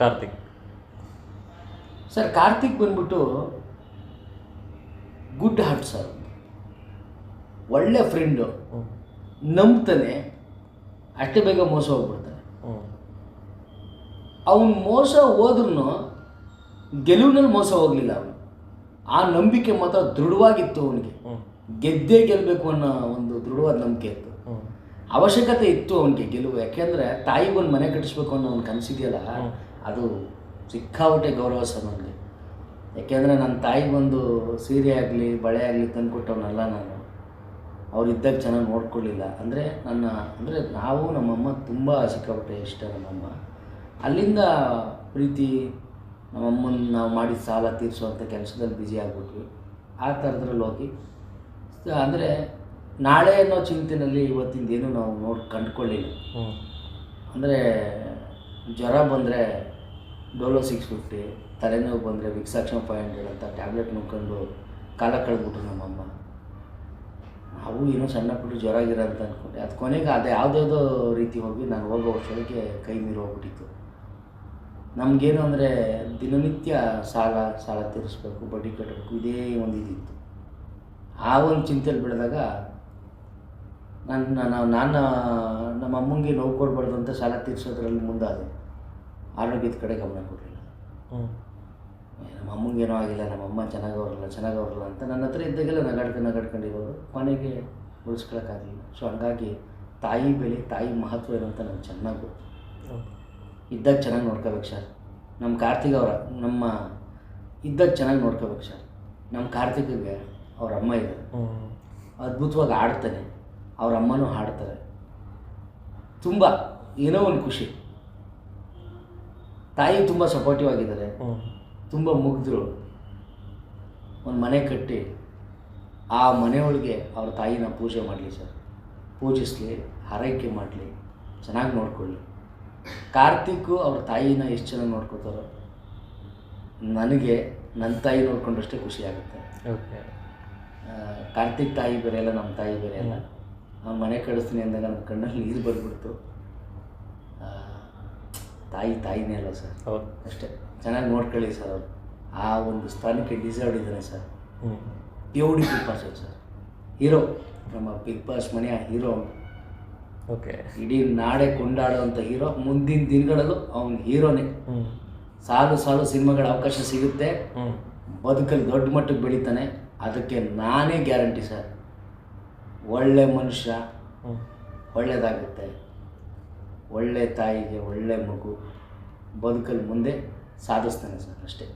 Karthik. Sir Karthik ಬಂದ್ಬಿಟ್ಟು good heart sir. ಒಳ್ಳೆ friend ನಂಬ್ತಾನೆ. ಅಷ್ಟೇ ಬೇಗ ಮೋಸ ಹೋಗ್ಬಿಡ್ತಾನೆ. ಅವನು ಮೋಸ ಹೋದ್ರೂ ಗೆಲುವಿನಲ್ಲಿ ಮೋಸ ಹೋಗಲಿಲ್ಲ ಅವನು. ಆ ನಂಬಿಕೆ ಮಾತ್ರ ದೃಢವಾಗಿತ್ತು ಅವನಿಗೆ. ಗೆದ್ದೇ ಗೆಲ್ಲಬೇಕು ಅನ್ನೋ ಒಂದು ದೃಢವಾದ ನಂಬಿಕೆ ಇತ್ತು. ಅವಶ್ಯಕತೆ ಇತ್ತು ಅವನಿಗೆ ಗೆಲುವು. ಯಾಕೆಂದರೆ ತಾಯಿಗೊಂದು ಮನೆ ಕಟ್ಟಿಸ್ಬೇಕು ಅನ್ನೋ ಒಂದು ಕನಸಿದೆಯಲ್ಲ ಅದು ಸಿಕ್ಕಾಪಟ್ಟೆ ಗೌರವ ಸರ್ ನನಗೆ. ಯಾಕೆಂದರೆ ನನ್ನ ತಾಯಿಗೊಂದು ಸೀರೆ ಆಗಲಿ ಬಳೆ ಆಗಲಿ ತಂದುಕೊಟ್ಟವನಲ್ಲ ನಾನು. ಅವ್ರು ಇದ್ದಾಗ ಚೆನ್ನಾಗಿ ನೋಡ್ಕೊಳ್ಳಿಲ್ಲ. ಅಂದರೆ ನನ್ನ ಅಂದರೆ ನಾವು ನಮ್ಮಮ್ಮ ತುಂಬ ಸಿಕ್ಕಾಪಟ್ಟೆ ಇಷ್ಟ ನಮ್ಮಮ್ಮ. ಅಲ್ಲಿಂದ ಪ್ರೀತಿ ನಮ್ಮಮ್ಮನ ನಾವು ಮಾಡಿದ ಸಾಲ ತೀರಿಸುವಂಥ ಕೆಲಸದಲ್ಲಿ ಬ್ಯುಸಿ ಆಗಿಬಿಟ್ವಿ. ಆ ಥರದ್ರಲ್ಲಿ ಹೋಗಿ ಅಂದರೆ ನಾಳೆ ಅನ್ನೋ ಚಿಂತೆನಲ್ಲಿ ಇವತ್ತಿಂದೇನು ನಾವು ನೋಡಿ ಕಂಡುಕೊಳ್ಳಿಲ್ಲ. ಅಂದರೆ ಜ್ವರ ಬಂದರೆ ಡೋಲೋ ಸಿಕ್ಸ್ ಫಿಫ್ಟಿ ತಲೆನೋವು ಬಂದರೆ ವಿಕ್ಸಾಕ್ಷನ್ ಫೈವ್ ಹಂಡ್ರೆಡ್ ಅಂತ ಟ್ಯಾಬ್ಲೆಟ್ ನೋಡ್ಕೊಂಡು ಕಾಲ ಕಳೆದ್ಬಿಟ್ರು ನಮ್ಮಮ್ಮ. ನಾವು ಏನೋ ಸಣ್ಣ ಪುಟ್ಟ ಜ್ವರ ಗಿರ ಅಂತ ಅಂದ್ಕೊಂಡೆ ಅದು ಕೊನೆಗೆ ಅದು ಯಾವುದ್ಯಾವುದೋ ರೀತಿ ಹೋಗಿ ನಾನು ಹೋಗೋ ವರ್ಷಕ್ಕೆ ಕೈ ಮೀರಿ ಹೋಗ್ಬಿಟ್ಟಿತ್ತು. ನಮಗೇನು ಅಂದರೆ ದಿನನಿತ್ಯ ಸಾಲ ಸಾಲ ತೀರಿಸ್ಬೇಕು ಬಡ್ಡಿ ಕಟ್ಟಬೇಕು ಇದೇ ಒಂದು ಇದಿತ್ತು. ಆ ಒಂದು ಚಿಂತೆಯಲ್ಲಿ ಬೆಳೆದಾಗ ನಾನು ನಾನು ನಾನು ನಮ್ಮ ಅಮ್ಮಂಗೆ ನೋವು ಕೊಡಬಾರ್ದು ಅಂತ ಸಾಲ ತೀರಿಸೋದ್ರಲ್ಲಿ ಮುಂದಾದೆ. ಆರೋಗ್ಯದ ಕಡೆ ಗಮನ ಕೊಡಲಿಲ್ಲ. ಹ್ಞೂ ನಮ್ಮ ಅಮ್ಮಂಗೇನೋ ಆಗಿಲ್ಲ ನಮ್ಮ ಅಮ್ಮ ಚೆನ್ನಾಗವ್ರಲ್ಲ ಚೆನ್ನಾಗವ್ರಲ್ಲ ಅಂತ ನನ್ನ ಹತ್ರ ಇದ್ದಾಗೆಲ್ಲ ನಗಾಡ್ಕೊಂಡು ನಗಾಡ್ಕೊಂಡಿರೋರು ಕೊನೆಗೆ ಉಳಿಸ್ಕೊಳಕ್ಕಾಗಲಿಲ್ಲ. ಸೊ ಹಂಗಾಗಿ ತಾಯಿ ಬೆಲೆ ತಾಯಿ ಮಹತ್ವ ಏನಂತ ಅಂತ ನನಗೆ ಚೆನ್ನಾಗಿ ಗೊತ್ತು. ಇದ್ದಾಗ ಚೆನ್ನಾಗಿ ನೋಡ್ಕೋಬೇಕು ಸರ್. ನಮ್ಮ ಕಾರ್ತಿಕ್ ಅವರ ನಮ್ಮ ಇದ್ದಾಗ ಚೆನ್ನಾಗಿ ನೋಡ್ಕೋಬೇಕು ಸರ್. ನಮ್ಮ ಕಾರ್ತಿಕ್ಗೆ ಅವ್ರ ಅಮ್ಮ ಇದ್ದಾರೆ. ಅದ್ಭುತವಾಗಿ ಆಡ್ತಾನೆ. ಅವ್ರ ಅಮ್ಮನೂ ಹಾಡ್ತಾರೆ. ತುಂಬ ಏನೋ ಒಂದು ಖುಷಿ. ತಾಯಿ ತುಂಬ ಸಪೋರ್ಟಿವ್ ಆಗಿದ್ದಾರೆ. ತುಂಬ ಮುಗ್ಧರು ಒಂದು ಮನೆ ಕಟ್ಟಿ ಆ ಮನೆಯೊಳಗೆ ಅವ್ರ ತಾಯಿನ ಪೂಜೆ ಮಾಡಲಿ ಸರ್. ಪೂಜಿಸಲಿ ಹಾರೈಕೆ ಮಾಡಲಿ ಚೆನ್ನಾಗಿ ನೋಡ್ಕೊಳ್ಳಿ. ಕಾರ್ತಿಕ್ಕು ಅವ್ರ ತಾಯಿನ ಎಷ್ಟು ಚೆನ್ನಾಗಿ ನೋಡ್ಕೋತಾರೋ ನನಗೆ ನನ್ನ ತಾಯಿ ನೋಡ್ಕೊಂಡಷ್ಟೇ ಖುಷಿ ಆಗುತ್ತೆ. ಕಾರ್ತಿಕ್ ತಾಯಿ ಬೇರೆ ಅಲ್ಲ ನಮ್ಮ ತಾಯಿ ಬೇರೆ ಅಲ್ಲ. ಅವ್ನು ಮನೆ ಕಳಿಸ್ತೀನಿ ಅಂದಾಗ ನಮ್ಮ ಕಣ್ಣಲ್ಲಿ ನೀರು ಬರ್ಬಿಡ್ತು ಆ, ತಾಯಿ ತಾಯಿನೇ ಅಲ್ಲ ಸರ್? ಹೌದು. ಅಷ್ಟೇ. ಚೆನ್ನಾಗಿ ನೋಡ್ಕೊಳ್ಳಿ ಸರ್ ಅವ್ರು. ಆ ಒಂದು ಸ್ಥಾನಕ್ಕೆ ಡಿಸರ್ವ್ ಇದ್ದಾನೆ ಸರ್. ಹ್ಞೂ ಬ್ಯೂಟಿಫುಲ್ ಪರ್ಸನ್ ಸರ್. ಹೀರೋ. ನಮ್ಮ ಬಿಗ್ ಬಾಸ್ ಮನೆಯ ಹೀರೋ ಓಕೆ. ಇಡೀ ನಾಡೆ ಕೊಂಡಾಡುವಂಥ ಹೀರೋ. ಮುಂದಿನ ದಿನಗಳಲ್ಲೂ ಅವನ ಹೀರೋನೇ. ಸಾಲು ಸಾಲು ಸಿನಿಮಾಗಳ ಅವಕಾಶ ಸಿಗುತ್ತೆ. ಬದುಕಲ್ಲಿ ದೊಡ್ಡ ಮಟ್ಟಕ್ಕೆ ಬೆಳೀತಾನೆ. ಅದಕ್ಕೆ ನಾನೇ ಗ್ಯಾರಂಟಿ ಸರ್. ಒಳ್ಳೆ ಮನುಷ್ಯ ಒಳ್ಳೆಯದಾಗುತ್ತೆ ಒಳ್ಳೆ ತಾಯಿಗೆ ಒಳ್ಳೆ ಮಗು. ಬದುಕಲ್ಲಿ ಮುಂದೆ ಸಾಧಿಸ್ತಾನೆ ಸರ್ ಅಷ್ಟೇ.